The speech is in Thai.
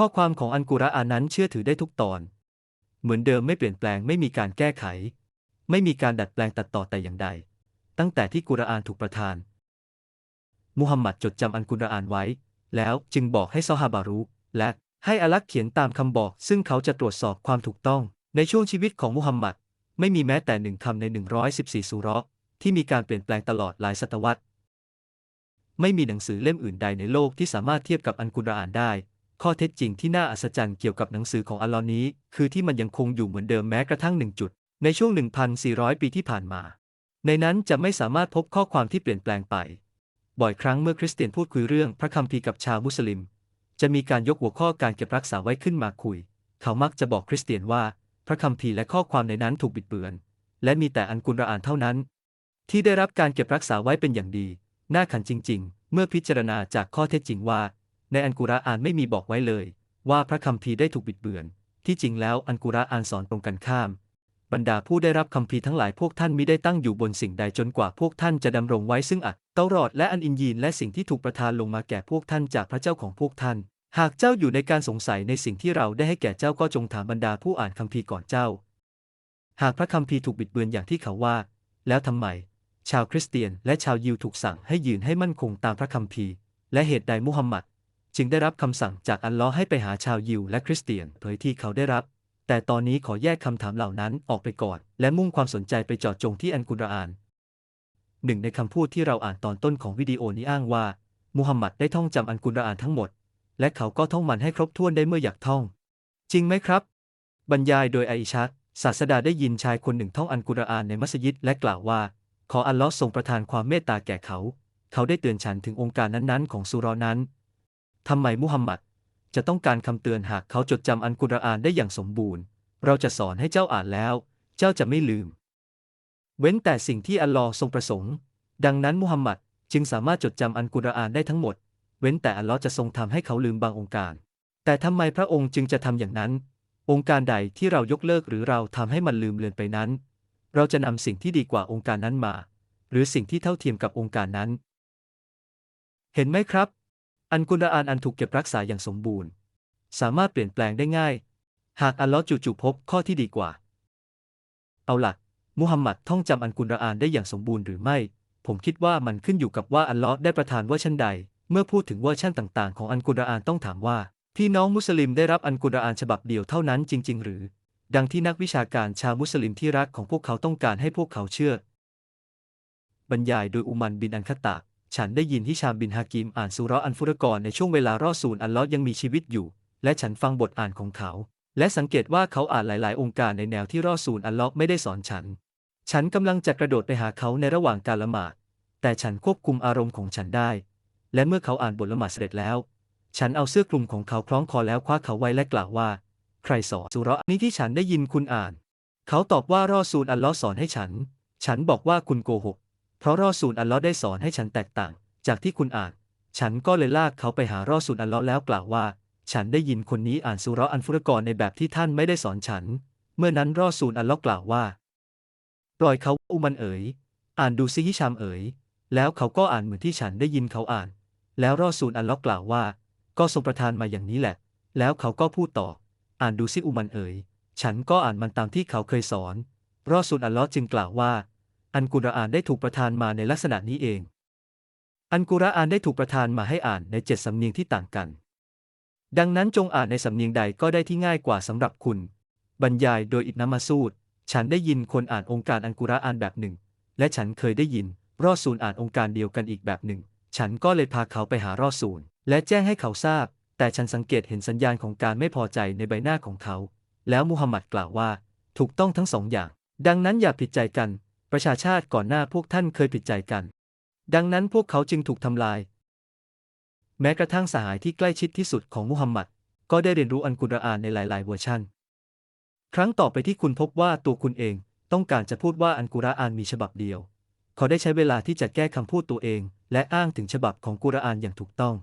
ข้อความของอันกุรอานั้นเชื่อถือได้ทุกตอน เหมือนเดิมไม่เปลี่ยนแปลงไม่มีการแก้ไข ไม่มีการดัดแปลงตัดต่อแต่อย่างใด ตั้งแต่ที่กุรอานถูกประทาน มุฮัมมัดจดจำอันกุรอานไว้ แล้วจึงบอกให้ซอฮาบารู้และให้อาลักษ์เขียนตามคำบอก ซึ่งเขาจะตรวจสอบความถูกต้อง ในช่วงชีวิตของมุฮัมมัดไม่มีแม้แต่หนึ่งคำใน 114 สุราะห์ที่มีการเปลี่ยนแปลงตลอดหลายศตวรรษ ไม่มีหนังสือเล่มอื่นใดในโลกที่สามารถเทียบกับอันกุรอานได้ ข้อเท็จจริงที่น่าอัศจรรย์เกี่ยวกับหนังสือของอัลลอฮ์นี้ คือที่มันยังคงอยู่เหมือนเดิมแม้กระทั่งหนึ่งจุด ในช่วง 1,400 ปีที่ผ่านมา ในนั้นจะไม่สามารถพบข้อความที่เปลี่ยนแปลงไป บ่อยครั้งเมื่อคริสเตียนพูดคุยเรื่องพระคัมภีร์กับชาวมุสลิม จะมีการยกหัวข้อการเก็บรักษาไว้ขึ้นมาคุย เขามักจะบอกคริสเตียนว่า พระคัมภีร์และข้อความในนั้นถูกบิดเบือน และมีแต่อันกุรอานเท่านั้น ที่ได้รับการเก็บรักษาไว้เป็นอย่างดี น่าขันจริง ๆ เมื่อพิจารณาจากข้อเท็จจริงว่า ในอันกุรอานไม่มีบอกไว้เลย ว่าพระคัมภีร์ได้ถูกบิดเบือน ที่จริงแล้วอันกุรอานสอนตรงกันข้าม บรรดาผู้ได้รับคัมภีร์ทั้งหลายพวกท่านมิได้ตั้งอยู่บนสิ่งใดจนกว่าพวกท่านจะดำรงไว้ซึ่งอัตเตารอดและอันอินยีนและสิ่งที่ถูกประทานลงมาแก่พวกท่านจากพระเจ้าของพวกท่าน หากเจ้าอยู่ในการสงสัยในสิ่งที่เราได้ให้แก่เจ้าก็จงถามบรรดาผู้อ่านคัมภีร์ก่อนเจ้า หากพระคัมภีร์ถูกบิดเบือนอย่างที่เขาว่า แล้วทำไมชาวคริสเตียนและชาวยิวถูกสั่งให้ยืนให้มั่นคงตามพระคัมภีร์ และเหตุใดมุฮัมมัด จึงได้รับคำสั่งจากอัลลอฮ์ให้ไปหาชาวยิวและคริสเตียนเผยที่เขาได้รับ แต่ตอนนี้ขอแยกคำถามเหล่านั้นออกไปก่อน และมุ่งความสนใจไปจาะจงที่อันกุรอานหนึ่งในคำพูดที่เราอ่านตอนต้นของวิดีโอนี้อ้างว่า มุฮัมมัดได้ท่องจำอันกุรอานทั้งหมด และเขาก็ท่องมันให้ครบถ้วนได้เมื่ออยากท่อง จริงไหมครับ บรรยายโดยไอชัดศาสดาได้ยินชายคนหนึ่งท่องอันกุรอานในมัสยิดและกล่าวว่า ขออัลลอฮ์ทรงประทานความเมตตาแก่เขา เขาได้เตือนฉันถึงองค์การนั้นๆ ของสุราะห์นั้น ทำไมมุฮัมมัดจะต้องการคำเตือนหากเขาจดจำอันกุรอานได้อย่างสมบูรณ์ เราจะสอนให้เจ้าอ่านแล้ว เจ้าจะไม่ลืม เว้นแต่สิ่งที่อัลลอฮ์ทรงประสงค์ ดังนั้นมุฮัมมัดจึงสามารถจดจำอันกุรอานได้ทั้งหมด เว้นแต่อัลลอฮ์จะทรงทำให้เขาลืมบางองค์การ แต่ทำไมพระองค์จึงจะทำอย่างนั้น องค์การใดที่เรายกเลิกหรือเราทำให้มันลืมเลือนไปนั้น เราจะนำสิ่งที่ดีกว่าองค์การนั้นมา หรือสิ่งที่เท่าเทียมกับองค์การนั้น เห็นไหมครับ อันกุรอานอันถูกเก็บรักษาอย่างสมบูรณ์ สามารถเปลี่ยนแปลงได้ง่าย หากอัลลอฮ์จู่ๆพบข้อที่ดีกว่า เอาลักมุฮัมมัดท่องจำอันกุรอานได้อย่างสมบูรณ์หรือไม่ ผมคิดว่ามันขึ้นอยู่กับว่าอัลลอฮ์ได้ประทานวอร์ชันใด เมื่อพูดถึงวอร์ชันต่าง ๆ ของอันกุรอานต้องถามว่าพี่น้องมุสลิมได้รับอันกุรอานฉบับเดียวเท่านั้นจริง ๆ หรือ ดังที่นักวิชาการชาวมุสลิมที่รักของพวกเขาต้องการให้พวกเขาเชื่อ บรรยายโดยอุมันบินอันคตะ ฉันได้ยินฮิชามบินฮากิมอ่านสุราะห์อันฟุรกรในช่วงเวลารอดซูลอัลลอฮ์ยังมีชีวิตอยู่ และฉันฟังบทอ่านของเขา และสังเกตว่าเขาอ่านหลาย ๆ องค์การในแนวที่รอดซูลอัลลอฮ์ไม่ได้สอนฉัน ฉันกำลังจะกระโดดไปหาเขาในระหว่างการละหมาด แต่ฉันควบคุมอารมณ์ของฉันได้ และเมื่อเขาอ่านบทละหมาดเสร็จแล้ว ฉันเอาเสื้อคลุมของเขาคล้องคอแล้วคว้าเขาไว้และกล่าวว่า ใครสอนสุราะห์นี้ที่ฉันได้ยินคุณอ่าน เขาตอบว่ารอดซูลอัลลอฮ์สอนให้ฉัน ฉันบอกว่าคุณโกหก เพราะรอซูลอัลลอฮ์ได้สอนให้ฉันแตกต่าง จากที่คุณอ่าน ฉันก็เลยลากเขาไปหารอซูลอัลลอฮ์แล้วกล่าวว่า ฉันได้ยินคนนี้อ่านสุรอันฟุรกรในแบบที่ท่านไม่ได้สอนฉัน เมื่อนั้นรอซูลอัลลอฮ์กล่าวว่า ปล่อยเขาอุมันเอ๋ย อ่านดูซิฮิชามเอ๋ย แล้วเขาก็อ่านเหมือนที่ฉันได้ยินเขาอ่าน แล้วรอซูลอัลลอฮ์กล่าวว่า ก็ทรงประทานมาอย่างนี้แหละ แล้วเขาก็พูดต่อ อ่านดูซิอุมันเอ๋ย ฉันก็อ่านมันตามที่เขาเคยสอน รอซูลอัลลอฮ์จึงกล่าวว่า อันกุรอานได้ถูกประทานมาในลักษณะนี้เอง อันกุรอานได้ถูกประทานมาให้อ่านในเจ็ดสำเนียงที่ต่างกัน ดังนั้นจงอ่านในสำเนียงใดก็ได้ที่ง่ายกว่าสำหรับคุณ บรรยายโดยอิบนามาซูดฉันได้ยินคนอ่านองค์การอันกุรอานแบบหนึ่ง และฉันเคยได้ยินรอซูลอ่านองค์การเดียวกันอีกแบบหนึ่ง ฉันก็เลยพาเขาไปหารอซูลและแจ้งให้เขาทราบ แต่ฉันสังเกตเห็นสัญญาณของการไม่พอใจในใบหน้าของเขา แล้วมุฮัมมัดกล่าวว่า ถูกต้องทั้งสองอย่าง ดังนั้นอย่าผิดใจกัน ประชาชาติก่อนหน้าพวกท่านเคยผิดใจกัน ดังนั้นพวกเขาจึงถูกทำลาย แม้กระทั่งสหายที่ใกล้ชิดที่สุดของมุฮัมมัดก็ได้เรียนรู้อันกุรอานในหลาย ๆ เวอร์ชันครั้งต่อไปที่คุณพบว่าตัวคุณเองต้องการจะพูดว่าอันกุรอานมีฉบับเดียว เขาได้ใช้เวลาที่จะแก้คำพูดตัวเอง และอ้างถึงฉบับของกุรอานอย่างถูกต้อง